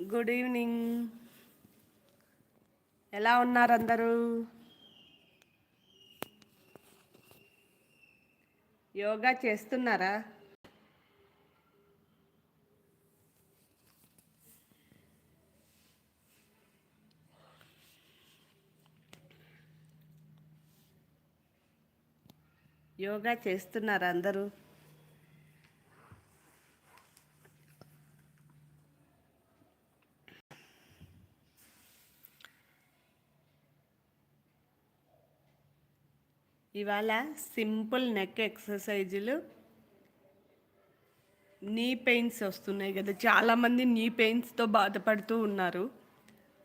Good evening. ఎలా ఉన్నారు అందరూ? యోగా చేస్తున్నారా? యోగా చేస్తున్నారా అందరూ? ఇవాళ సింపుల్ నెక్ ఎక్సర్సైజులు. నీ పెయిన్స్ వస్తున్నాయి కదా. చాలామంది నీ పెయిన్స్తో బాధపడుతూ ఉన్నారు.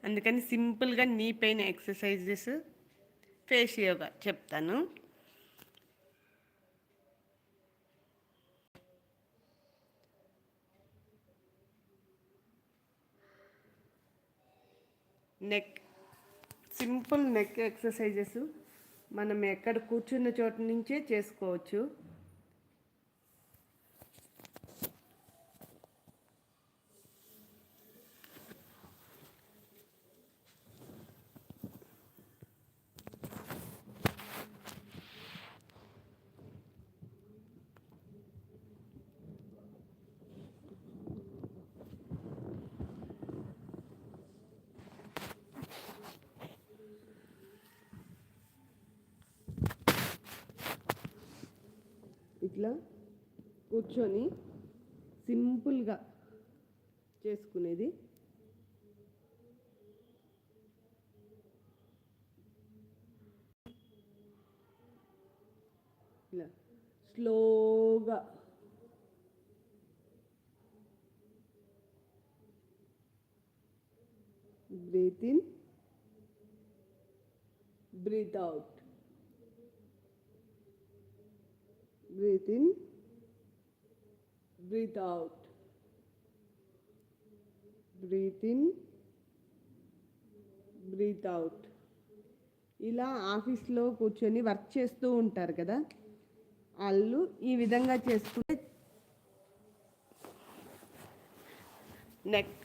అందుకని సింపుల్గా knee pain exercises face yoga చెప్తాను. నెక్ సింపుల్ నెక్ ఎక్సర్సైజెస్ మనం ఎక్కడ కూర్చున్న చోట నుంచే చేసుకోవచ్చు. ఇట్లా కూర్చొని సింపుల్గా చేసుకునేది. ఇలా స్లోగా breathe in breathe out. Breathe in breathe out breathe in? Breathe out. ఇలా ఆఫీస్లో కూర్చొని వర్క్ చేస్తూ ఉంటారు కదా? వాళ్ళు ఈ విధంగా చేసుకుంటే నెక్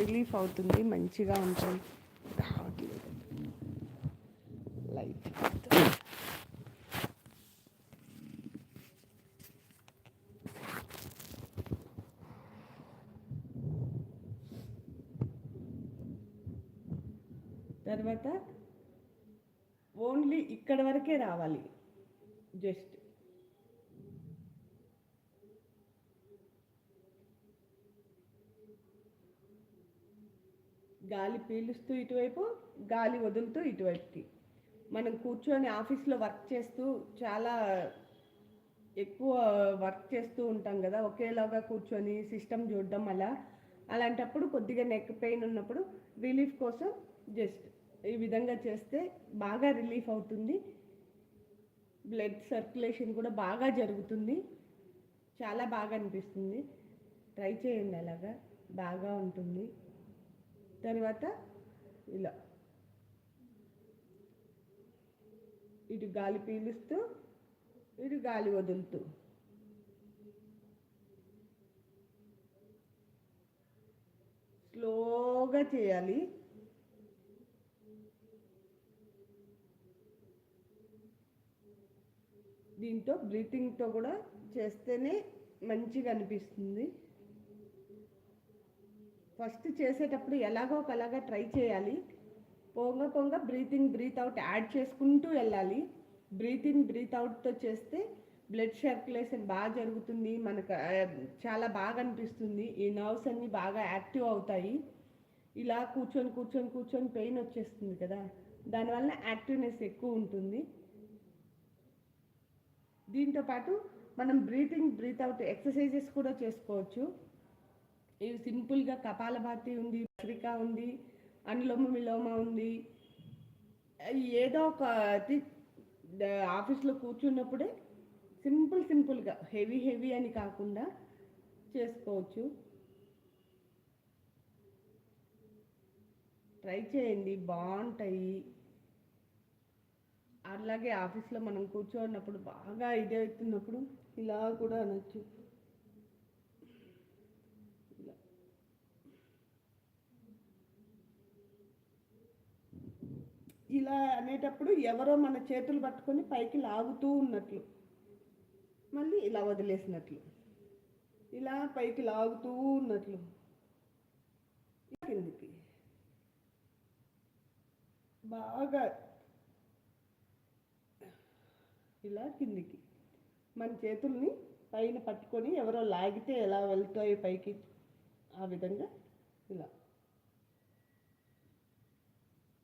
రిలీఫ్ అవుతుంది మంచిగా ఉంటుంది. రావట్లేదు. లైట్ తర్వాత ఓన్లీ ఇక్కడ వరకే రావాలి. జస్ట్. గాలి పీలుస్తూ ఇటువైపు గాలి వదులుతూ ఇటువైపుకి. మనం కూర్చొని ఆఫీస్లో వర్క్ చేస్తూ చాలా ఎక్కువ వర్క్ చేస్తూ ఉంటాం కదా ఒకేలాగా కూర్చొని సిస్టమ్ చూడడం అలా. అలాంటప్పుడు కొద్దిగా నెక్ పెయిన్ ఉన్నప్పుడు రిలీఫ్ కోసం జస్ట్ ఈ విధంగా చేస్తే బాగా రిలీఫ్ అవుతుంది. బ్లడ్ సర్క్యులేషన్ కూడా బాగా జరుగుతుంది. చాలా బాగా అనిపిస్తుంది. ట్రై చేయండి అలాగా. బాగా ఉంటుంది. తర్వాత ఇలా. ఇటు గాలి పీలుస్తూ ఇటు గాలి వదులుతూ. స్లోగా చేయాలి. దీంతో బ్రీతింగ్తో కూడా చేస్తేనే మంచిగా అనిపిస్తుంది. ఫస్ట్ చేసేటప్పుడు ఎలాగో ఒకలాగా ట్రై చేయాలి. పొంగ పొంగ బ్రీతింగ్ బ్రీత్ అవుట్ యాడ్ చేసుకుంటూ వెళ్ళాలి. బ్రీత్ ఇన్ బ్రీత్ అవుట్తో చేస్తే బ్లడ్ సర్క్యులేషన్ బాగా జరుగుతుంది. మనకు చాలా బాగా అనిపిస్తుంది. ఈ నర్వ్స్ అన్నీ బాగా యాక్టివ్ అవుతాయి. ఇలా కూర్చొని కూర్చొని కూర్చొని పెయిన్ వచ్చేస్తుంది కదా. దానివల్ల యాక్టివ్నెస్ ఎక్కువ ఉంటుంది. దీంతో పాటు మనం బ్రీతింగ్ బ్రీత్ అవుట్ ఎక్సర్సైజెస్ కూడా చేసుకోవచ్చు. ఇవి సింపుల్గా కపాలభాతి ఉంది భద్రిక ఉంది అనులోమ విలోమ ఉంది. ఏదో ఒక ఆఫీస్లో కూర్చున్నప్పుడే సింపుల్ సింపుల్గా హెవీ హెవీ అని కాకుండా చేసుకోవచ్చు. ట్రై చేయండి బాగుంటాయి. అలాగే ఆఫీస్లో మనం కూర్చోన్నప్పుడు బాగా ఇదే అవుతున్నప్పుడు ఇలా కూడా అనొచ్చు. ఇలా అనేటప్పుడు ఎవరో మన చేతులు పట్టుకొని పైకి లాగుతూ ఉన్నట్లు మళ్ళీ ఇలా వదిలేసినట్లు ఇలా పైకి లాగుతూ ఉన్నట్లు. కిందికి. బాగా ఇలా కిందికి. మన చేతుల్ని పైన పట్టుకొని ఎవరో లాగితే ఎలా వెళ్తాయి పైకి ఆ విధంగా ఇలా.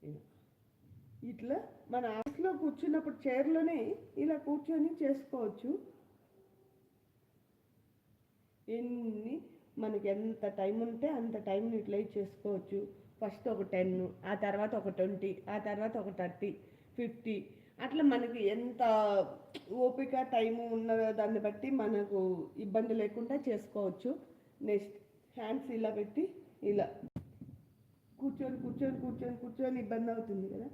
ఇలా. ఇట్లా మన ఆఫీస్లో కూర్చున్నప్పుడు చైర్లోనే ఇలా కూర్చొని చేసుకోవచ్చు. ఎన్ని మనకి ఎంత టైం ఉంటే అంత టైంని యూటిలైజ్ చేసుకోవచ్చు. ఫస్ట్ ఒక టెన్ ఆ తర్వాత ఒక ట్వంటీ ఆ తర్వాత ఒక థర్టీ ఫిఫ్టీ అట్లా మనకి ఎంత ఓపిక టైము ఉన్న దాన్ని బట్టి మనకు ఇబ్బంది లేకుండా చేసుకోవచ్చు. నెక్స్ట్ హ్యాండ్స్ ఇలా పెట్టి ఇలా. కూర్చొని కూర్చొని కూర్చొని కూర్చొని ఇబ్బంది అవుతుంది కదా.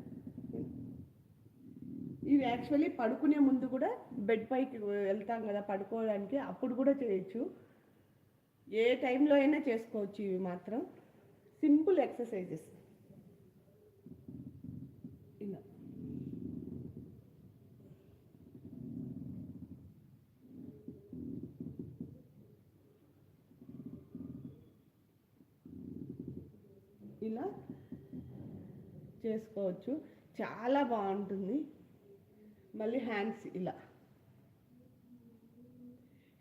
ఇవి యాక్చువల్లీ పడుకునే ముందు కూడా బెడ్ పైకి వెళ్తాం కదా పడుకోవడానికి అప్పుడు కూడా చేయొచ్చు. ఏ టైంలో అయినా చేసుకోవచ్చు ఇవి మాత్రం. సింపుల్ ఎక్సర్సైజెస్ ఇలా ఇలా చేసుకోవచ్చు. చాలా బాగుంటుంది. మళ్ళీ హ్యాండ్స్ ఇలా.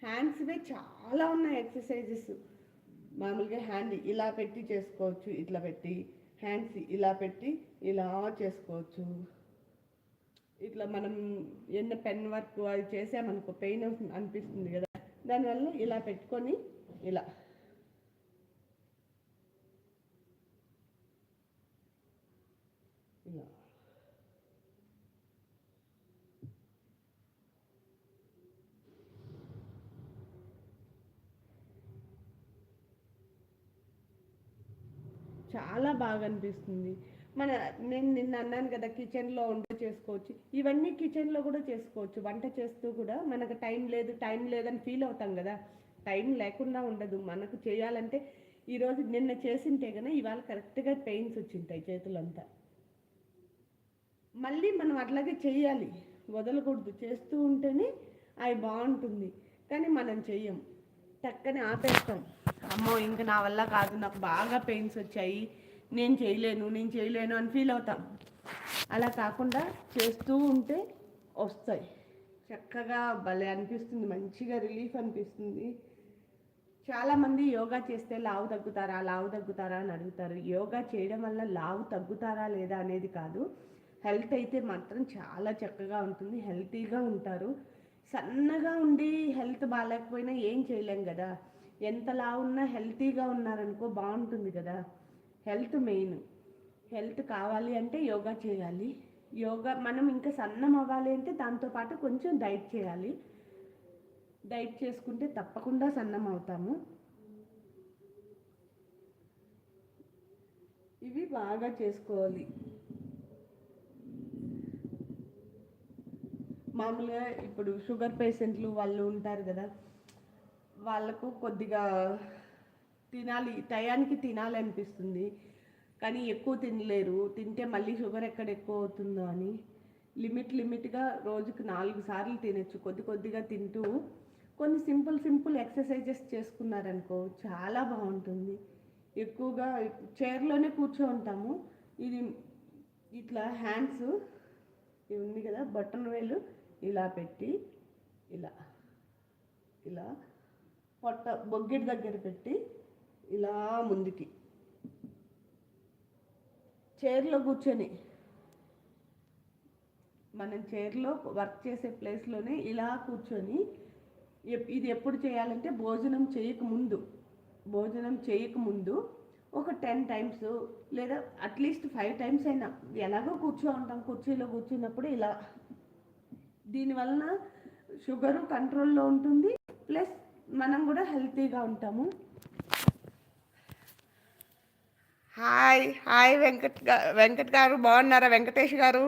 హ్యాండ్స్వే చాలా ఉన్నాయి ఎక్సర్సైజెస్. మామూలుగా హ్యాండ్ ఇలా పెట్టి చేసుకోవచ్చు ఇట్లా పెట్టి. హ్యాండ్స్ ఇలా పెట్టి ఇలా చేసుకోవచ్చు. ఇట్లా మనం ఎన్న పెన్ వర్క్ అది చేసామనుకో పెయిన్ అనిపిస్తుంది కదా. దానివల్ల ఇలా పెట్టుకొని ఇలా. చాలా బాగా అనిపిస్తుంది మన నేను నిన్న అన్నాను కదా కిచెన్లో వంట చేసుకోవచ్చు. ఇవన్నీ కిచెన్లో కూడా చేసుకోవచ్చు. వంట చేస్తూ కూడా మనకు టైం లేదు టైం లేదని ఫీల్ అవుతాం కదా. టైం లేకుండా ఉండదు. మనకు చేయాలంటే ఈరోజు నిన్న చేసింటే కనుక ఇవాళ కరెక్ట్గా పెయిన్స్ వచ్చింటాయి చేతులంతా. మళ్ళీ మనం అట్లాగే చేయాలి. వదలకూడదు. చేస్తూ ఉంటేనే అవి బాగుంటుంది. కానీ మనం చెయ్యం. టక్కని ఆపేస్తాం. అమ్మో ఇంక నా వల్ల కాదు. నాకు బాగా పెయిన్స్ వచ్చాయి. నేను చేయలేను నేను చేయలేను అని ఫీల్ అవుతాం. అలా కాకుండా చేస్తూ ఉంటే వస్తాయి. చక్కగా భలే అనిపిస్తుంది మంచిగా రిలీఫ్ అనిపిస్తుంది. చాలామంది యోగా చేస్తే లావు తగ్గుతారా లావు తగ్గుతారా అని అడుగుతారు. యోగా చేయడం వల్ల లావు తగ్గుతారా లేదా అనేది కాదు. హెల్త్ అయితే మాత్రం చాలా చక్కగా ఉంటుంది హెల్తీగా ఉంటారు. సన్నగా ఉండి హెల్త్ బాగాలేకపోయినా ఏం చేయలేం కదా. ఎంత లావు ఉన్నా హెల్తీగా ఉన్నారనుకో బాగుంటుంది కదా. Health main. హెల్త్ కావాలి అంటే యోగా చేయాలి. యోగా మనం ఇంకా సన్నం అవ్వాలి అంటే దాంతోపాటు కొంచెం డైట్ చేయాలి. డైట్ చేసుకుంటే తప్పకుండా సన్నం అవుతాము. ఇవి బాగా చేసుకోవాలి. మామూలుగా ఇప్పుడు షుగర్ పేషెంట్లు వాళ్ళు ఉంటారు కదా వాళ్ళకు కొద్దిగా తినాలి టయానికి తినాలి అనిపిస్తుంది కానీ ఎక్కువ తినలేరు. తింటే మళ్ళీ షుగర్ ఎక్కడ ఎక్కువ అవుతుందో అని. లిమిట్ లిమిట్గా రోజుకి నాలుగు సార్లు తినచ్చు. కొద్ది కొద్దిగా తింటూ కొన్ని సింపుల్ సింపుల్ ఎక్సర్సైజెస్ చేసుకున్నారనుకో చాలా బాగుంటుంది. ఎక్కువగా చైర్లోనే కూర్చో ఉంటాము. ఇది ఇట్లా హ్యాండ్స్ ఇది ఉంది కదా బటన్ వేలు ఇలా పెట్టి ఇలా ఇలా పొట్ట బొగ్గిడి దగ్గర పెట్టి ఇలా ముందుకి. చైర్లో కూర్చొని మనం చైర్లో వర్క్ చేసే ప్లేస్లోనే ఇలా కూర్చొని ఇది ఎప్పుడు చేయాలంటే భోజనం చేయక ముందు భోజనం చేయక ముందు ఒక టెన్ టైమ్స్ లేదా అట్లీస్ట్ ఫైవ్ టైమ్స్ అయినా ఎలాగో కూర్చో ఉంటాం కుర్చీలో కూర్చున్నప్పుడు ఇలా. దీనివలన షుగరు కంట్రోల్లో ఉంటుంది ప్లస్ మనం కూడా హెల్తీగా ఉంటాము. హాయ్ హాయ్ వెంకట్ వెంకట్ గారు బాగున్నారా? వెంకటేష్ గారు?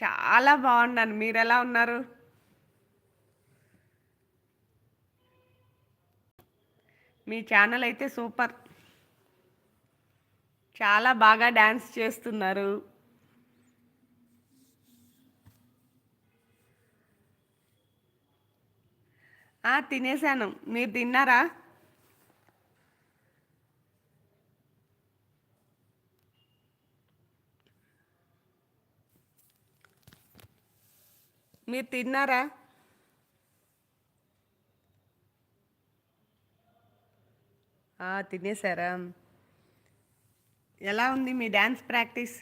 చాలా బాగున్నాను. మీరు ఎలా ఉన్నారు? మీ ఛానల్ అయితే సూపర్. చాలా బాగా డ్యాన్స్ చేస్తున్నారు. ఆ, తినేసాను మీరు తిన్నారా? మీరు తిన్నారా? తినేశారా? తినేసారా ఎలా ఉంది మీ డ్యాన్స్ ప్రాక్టీస్?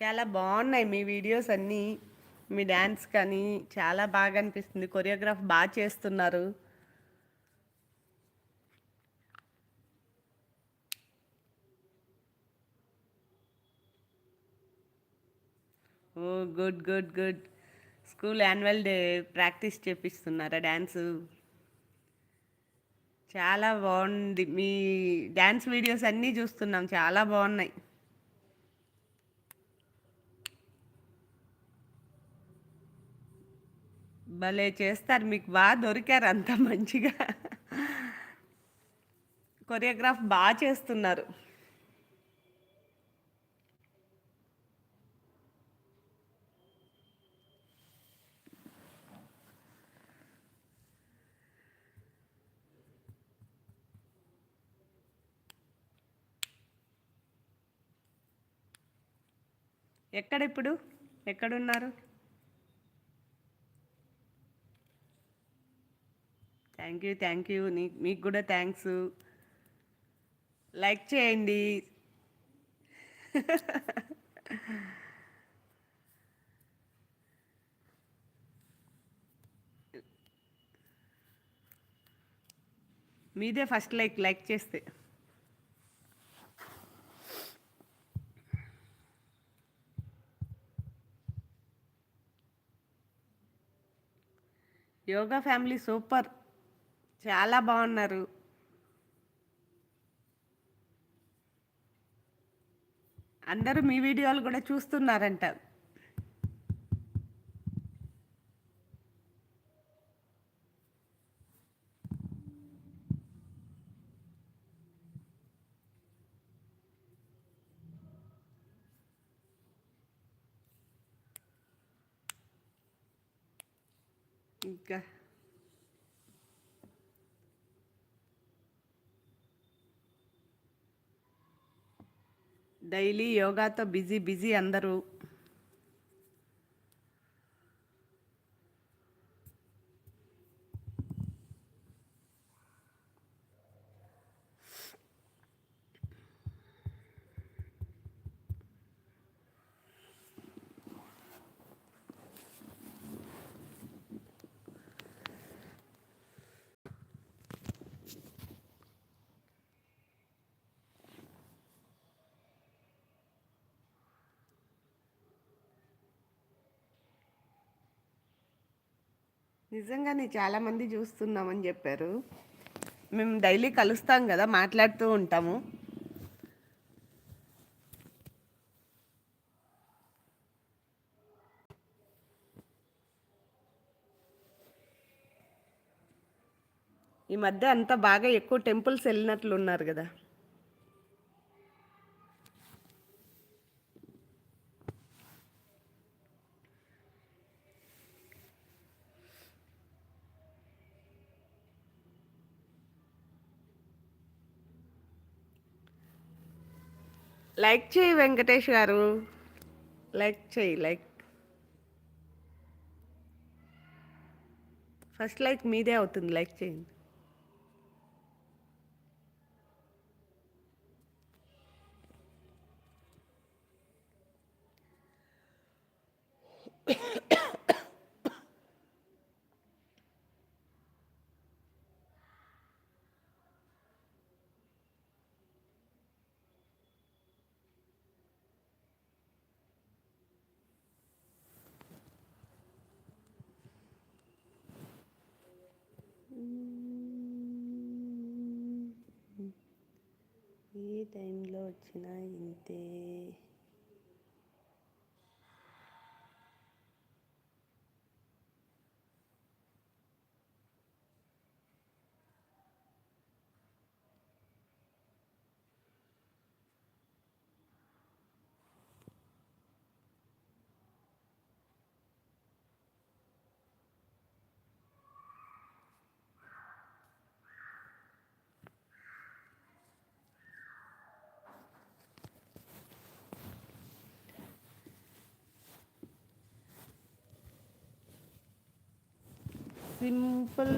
చాలా బాగున్నాయి మీ వీడియోస్ అన్నీ. మీ డ్యాన్స్ కానీ చాలా బాగా అనిపిస్తుంది. కొరియోగ్రాఫ్ బాగా చేస్తున్నారు. ఓ good good good. School annual day practice చేపిస్తున్నారా dance చాలా బాగుంది. మీ డ్యాన్స్ వీడియోస్ అన్నీ చూస్తున్నాం. చాలా బాగున్నాయి. భలే చేస్తారు. మీకు బాగా దొరికారు అంత మంచిగా. కొరియోగ్రాఫ్ బాగా చేస్తున్నారు. ఎక్కడ ఇప్పుడు ఎక్కడున్నారు? థ్యాంక్ యూ థ్యాంక్ యూ నీ మీకు కూడా థ్యాంక్స్ లైక్ చేయండి. మీదే ఫస్ట్ లైక్ లైక్ చేస్తే. Yoga family super. చాలా బాగున్నారు. అందరూ మీ వీడియోలు కూడా చూస్తున్నారంట. ఇంకా డైలీ యోగాతో బిజీ బిజీ అందరూ నిజంగానే చాలామంది చూస్తున్నామని చెప్పారు. మేము డైలీ కలుస్తాం కదా మాట్లాడుతూ ఉంటాము. ఈ మధ్య అంతా బాగా ఎక్కువ టెంపుల్స్ వెళ్ళినట్లు ఉన్నారు కదా. లైక్ చేయి వెంకటేష్ గారు. లైక్ చేయి లైక్. ఫస్ట్ లైక్ మీదే అవుతుంది లైక్ చేయండి. టైంలో వచ్చినా ఇంతే. Simple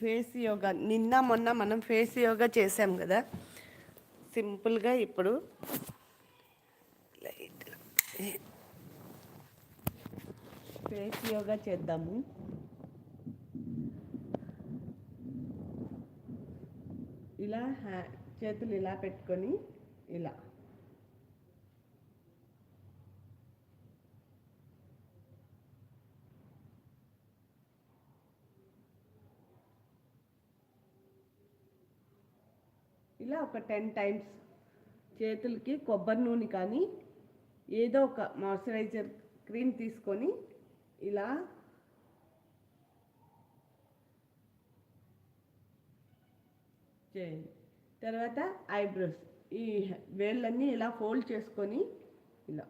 face yoga. నిన్న మొన్న మనం ఫేస్ యోగా చేసాం కదా. సింపుల్గా ఇప్పుడు లైట్ ఫేస్ యోగా చేద్దాము. ఇలా హ్యా చేతులు ఇలా పెట్టుకొని ఇలా ఇలా ఒక టెన్ టైమ్స్ చేతులకి కొబ్బరి నూనె కానీ ఏదో ఒక మాయిశ్చరైజర్ క్రీమ్ తీసుకొని ఇలా చేయండి. తర్వాత ఐబ్రోస్ ఈ వేళ్ళన్నీ ఇలా ఫోల్డ్ చేసుకొని ఇలా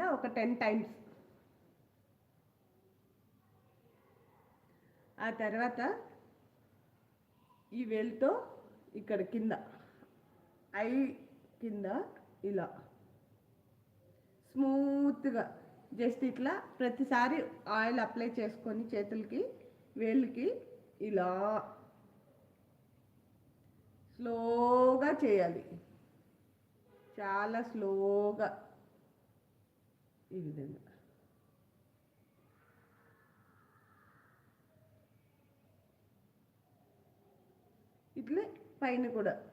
ఇలా ఒక టెన్ టైమ్స్. ఆ తర్వాత ఈ వేలుతో ఇక్కడ కింద ఐ కింద ఇలా స్మూత్గా జస్ట్ ఇట్లా ప్రతిసారి ఆయిల్ అప్లై చేసుకొని చేతులకి వేళ్ళకి ఇలా స్లోగా చేయాలి. చాలా స్లోగా. ఈ విధంగా. ఇట్లే పైన కూడా.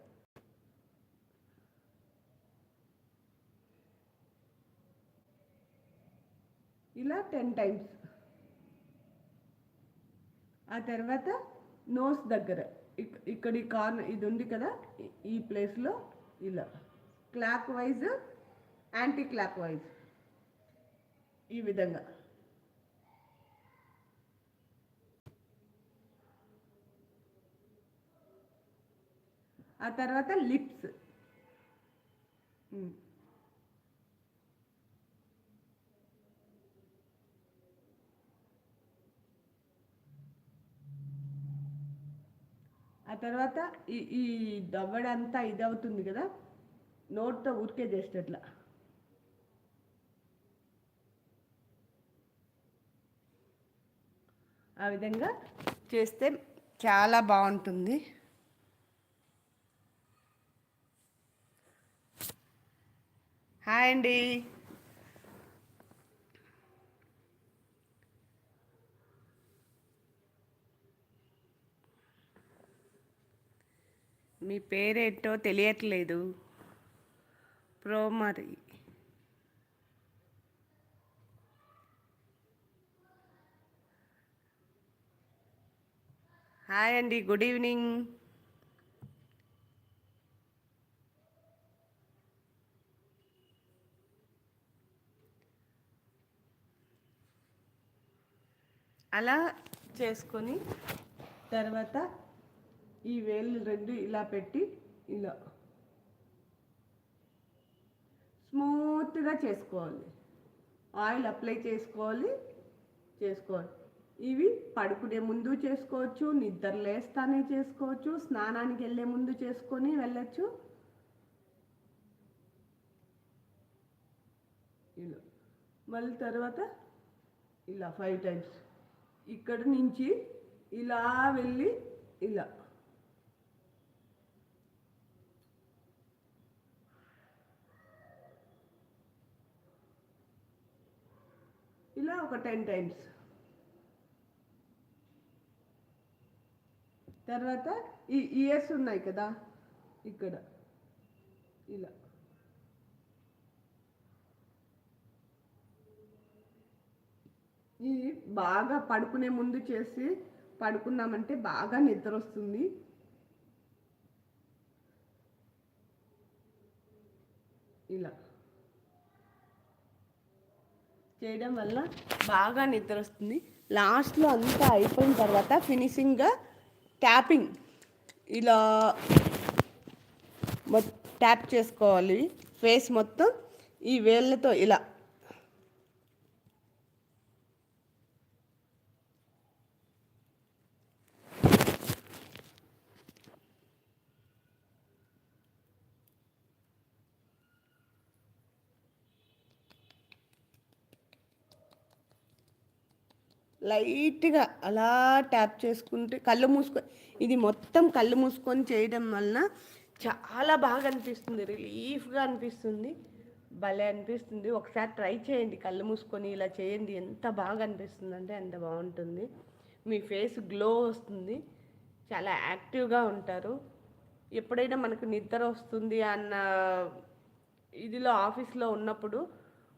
ఇలా టెన్ టైమ్స్. ఆ తర్వాత నోస్ దగ్గర. ఇక్కడ ఈ కార్నర్ ఇది ఉంది కదా ఈ- ఈ ప్లేస్లో ఇలా. Clockwise anticlockwise. ఈ విధంగా. ఆ తర్వాత లిప్స్. ఆ తర్వాత ఈ ఈ దవ్వడంతా ఇది అవుతుంది కదా? నోట్తో ఉరికే చేస్తే అట్లా ఆ విధంగా చేస్తే చాలా బాగుంటుంది. హాయ్ అండి. మీ పేరేంటో తెలియట్లేదు. ప్రో మరి హాయ్ అండి గుడ్ ఈవినింగ్. అలా చేసుకొని తర్వాత ఈ వేలు రెండు ఇలా పెట్టి ఇలా స్మూత్గా చేసుకోవాలి. ఆయిల్ అప్లై చేసుకోవాలి చేసుకోవాలి. ఇవి పడుకునే ముందు చేసుకోవచ్చు నిద్ర లేస్తానే చేసుకోవచ్చు స్నానానికి వెళ్ళే ముందు చేసుకొని వెళ్ళచ్చు. ఇలా. మళ్ళీ తర్వాత ఇలా ఫైవ్ టైమ్స్ ఇక్కడ నుంచి ఇలా వెళ్ళి ఇలా. ఇలా ఒక టెన్ టైమ్స్ తర్వాత ఈ ఇయర్స్ ఉన్నాయి కదా ఇక్కడ. ఇలా. ఇది బాగా పడుకునే ముందు చేసి పడుకున్నామంటే బాగా నిద్ర వస్తుంది. ఇలా. చేయడం వల్ల బాగా నిద్ర వస్తుంది. లాస్ట్లో అంతా అయిపోయిన తర్వాత ఫినిషింగ్గా ట్యాపింగ్. ఇలా ట్యాప్ చేసుకోవాలి. ఫేస్ మొత్తం ఈ వేళ్ళతో ఇలా. లైట్గా అలా ట్యాప్ చేసుకుంటే కళ్ళు మూసుకొని ఇది మొత్తం కళ్ళు మూసుకొని చేయడం వలన చాలా బాగా అనిపిస్తుంది రిలీఫ్గా అనిపిస్తుంది. భలే అనిపిస్తుంది. ఒకసారి ట్రై చేయండి కళ్ళు మూసుకొని ఇలా చేయండి. ఎంత బాగా అనిపిస్తుంది అంటే అంత బాగుంటుంది. మీ ఫేస్ గ్లో వస్తుంది. చాలా యాక్టివ్గా ఉంటారు. ఎప్పుడైనా మనకు నిద్ర వస్తుంది అన్న ఇదిలో ఆఫీస్లో ఉన్నప్పుడు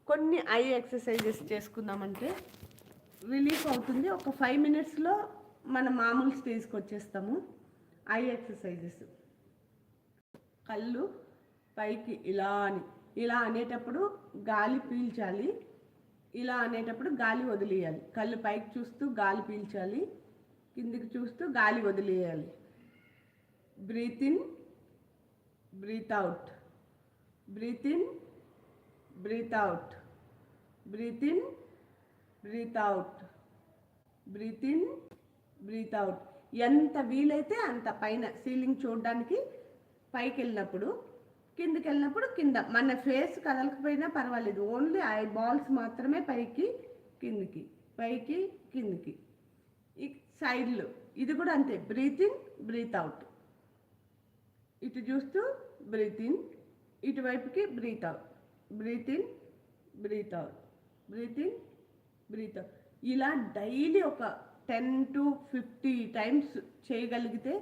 కొన్ని ఐ ఎక్సర్సైజెస్ చేసుకుందామంటే రిలీఫ్ అవుతుంది. ఒక ఫైవ్ మినిట్స్లో మన మామూలు స్టేజ్కి వచ్చేస్తాము ఐ ఎక్సర్సైజెస్. కళ్ళు పైకి ఇలా అని ఇలా అనేటప్పుడు గాలి పీల్చాలి. ఇలా అనేటప్పుడు గాలి వదిలేయాలి. కళ్ళు పైకి చూస్తూ గాలి పీల్చాలి. కిందికి చూస్తూ గాలి వదిలేయాలి. Breathe in breathe out. Breathe in breathe out. Breathe in breathe out breathe in breathe out ఎంత వీలైతే అంత పైన సీలింగ్ చూడడానికి పైకి వెళ్ళినప్పుడు కిందకి వెళ్ళినప్పుడు కింద. మన ఫేస్ కదలకపోయినా పర్వాలేదు. ఓన్లీ ఐ బాల్స్ మాత్రమే పైకి కిందికి. పైకి కిందికి. సైడ్లు ఇది కూడా అంతే. బ్రీత్ ఇన్ బ్రీత్ అవుట్ ఇటు చూస్తూ breathe in ఇటువైపుకి breathe out breathe in breathe out breathe in breathe ఇలా డైలీ ఒక టెన్ టు ఫిఫ్టీ టైమ్స్ చేయగలిగితే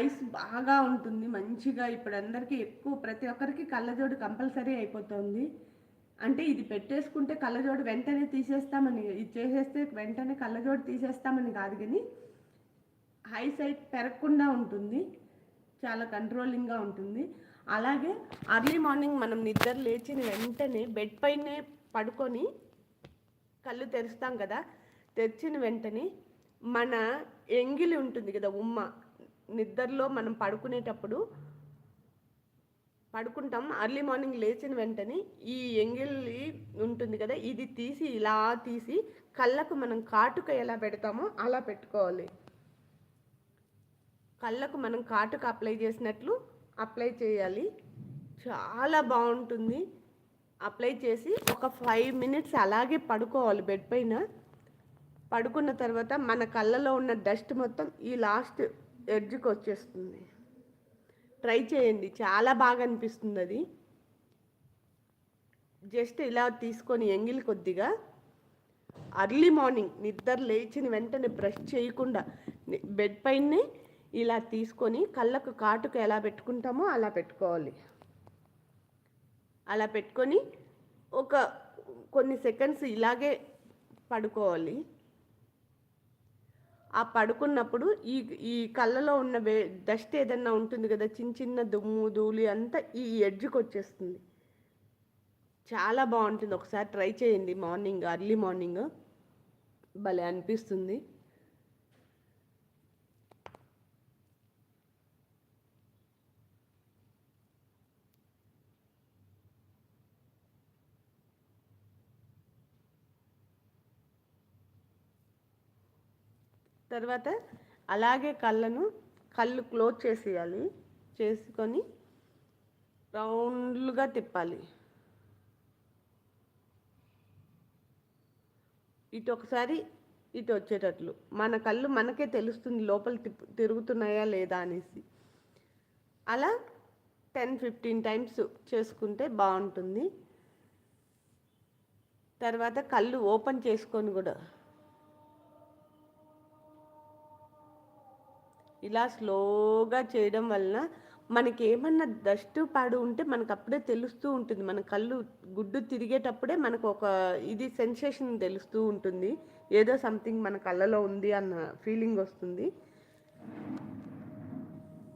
ఐస్ బాగా ఉంటుంది. మంచిగా ఇప్పుడు అందరికీ ఎక్కువ ప్రతి ఒక్కరికి కళ్ళజోడు కంపల్సరీ అయిపోతుంది. అంటే ఇది పెట్టేసుకుంటే కళ్ళజోడు వెంటనే తీసేస్తామని ఇది చేసేస్తే వెంటనే కళ్ళజోడు తీసేస్తామని కాదు కానీ హై సైట్ పెరగకుండా ఉంటుంది. చాలా కంట్రోలింగ్గా ఉంటుంది. అలాగే అర్లీ మార్నింగ్ మనం నిద్ర లేచిన వెంటనే బెడ్ పైనే పడుకొని కళ్ళు తెరుస్తాం కదా తెరిచిన వెంటనే మన ఎంగిలి ఉంటుంది కదా ఉమ్మ. నిద్రలో మనం పడుకునేటప్పుడు పడుకుంటాం అర్లీ మార్నింగ్ లేచిన వెంటనే ఈ ఎంగిలి ఉంటుంది కదా ఇది తీసి ఇలా తీసి కళ్ళకు మనం కాటుక ఎలా పెడతామో అలా పెట్టుకోవాలి. కళ్ళకు మనం కాటుక అప్లై చేసినట్లు అప్లై చేయాలి. చాలా బాగుంటుంది. అప్లై చేసి ఒక ఫైవ్ మినిట్స్ అలాగే పడుకోవాలి బెడ్ పైన. పడుకున్న తర్వాత మన కళ్ళలో ఉన్న డస్ట్ మొత్తం ఈ లాస్ట్ ఎడ్జ్కి వచ్చేస్తుంది. ట్రై చేయండి చాలా బాగా అనిపిస్తుంది అది. జస్ట్ ఇలా తీసుకొని ఎంగిలి కొద్దిగా. అర్లీ మార్నింగ్ నిద్ర లేచిన వెంటనే బ్రష్ చేయకుండా బెడ్ పైనే ఇలా తీసుకొని కళ్ళకు కాటుకు ఎలా పెట్టుకుంటామో అలా పెట్టుకోవాలి. అలా పెట్టుకొని ఒక కొన్ని సెకండ్స్ ఇలాగే పడుకోవాలి. ఆ పడుకున్నప్పుడు ఈ ఈ కళ్ళలో ఉన్న వే డస్ట్ ఏదన్నా ఉంటుంది కదా చిన్న చిన్న దుమ్ము ధూళి అంతా ఈ ఎడ్జ్కి వచ్చేస్తుంది. చాలా బాగుంటుంది. ఒకసారి ట్రై చేయండి మార్నింగ్ అర్లీ మార్నింగ్. భలే అనిపిస్తుంది. తర్వాత అలాగే కళ్ళను కళ్ళు క్లోజ్ చేసేయాలి. చేసుకొని రౌండ్లుగా తిప్పాలి. ఇటు ఒకసారి ఇటు వచ్చేటట్లు. మన కళ్ళు మనకే తెలుస్తుంది లోపల తిరుగుతున్నాయా లేదా అనేసి. అలా టెన్ ఫిఫ్టీన్ టైమ్స్ చేసుకుంటే బాగుంటుంది. తర్వాత కళ్ళు ఓపెన్ చేసుకొని కూడా ఇలా స్లోగా చేయడం వలన మనకి ఏమన్నా డస్ట్ పాడు ఉంటే మనకు అప్పుడే తెలుస్తూ ఉంటుంది. మన కళ్ళు గుడ్డు తిరిగేటప్పుడే మనకు ఒక ఇది సెన్సేషన్ తెలుస్తూ ఉంటుంది. ఏదో సంథింగ్ మన కళ్ళలో ఉంది అన్న ఫీలింగ్ వస్తుంది.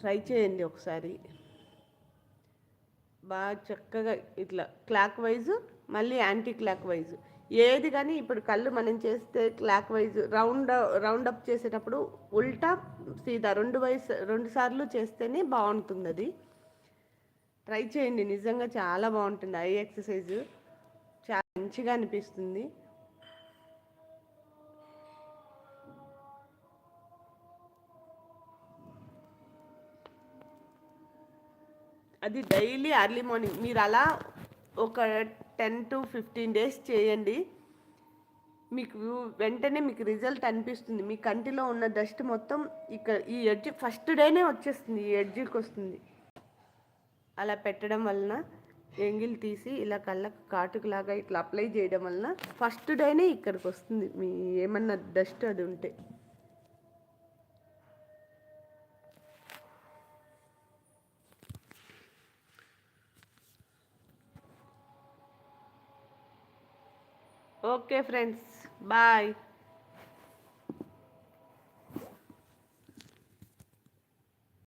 ట్రై చేయండి ఒకసారి. బాగా చక్కగా ఇట్లా క్లాక్ వైజ్ మళ్ళీ యాంటీ క్లాక్ వైజ్ ఏది కానీ ఇప్పుడు కళ్ళు మనం చేస్తే clockwise round round up చేసేటప్పుడు ఉల్టా సీదా రెండు వైస్ రెండు సార్లు చేస్తేనే బాగుంటుంది అది ట్రై చేయండి నిజంగా చాలా బాగుంటుంది ఐ ఎక్సర్సైజ్ చాలా మంచిగా అనిపిస్తుంది. అది డైలీ అర్లీ మార్నింగ్ మీరు అలా ఒక టెన్ టు ఫిఫ్టీన్ డేస్ చేయండి. మీకు వెంటనే మీకు రిజల్ట్ అనిపిస్తుంది. మీ కంటిలో ఉన్న డస్ట్ మొత్తం ఇక్కడ ఈ ఎడ్జ్ ఫస్ట్ డేనే వచ్చేస్తుంది ఈ ఎడ్జికి వస్తుంది. అలా పెట్టడం వలన ఎంగిల్ తీసి ఇలా కళ్ళకు కాటుకులాగా ఇట్లా అప్లై చేయడం వలన ఫస్ట్ డేనే ఇక్కడికి వస్తుంది. మీ ఏమన్నా డస్ట్ అది ఉంటే. Okay friends bye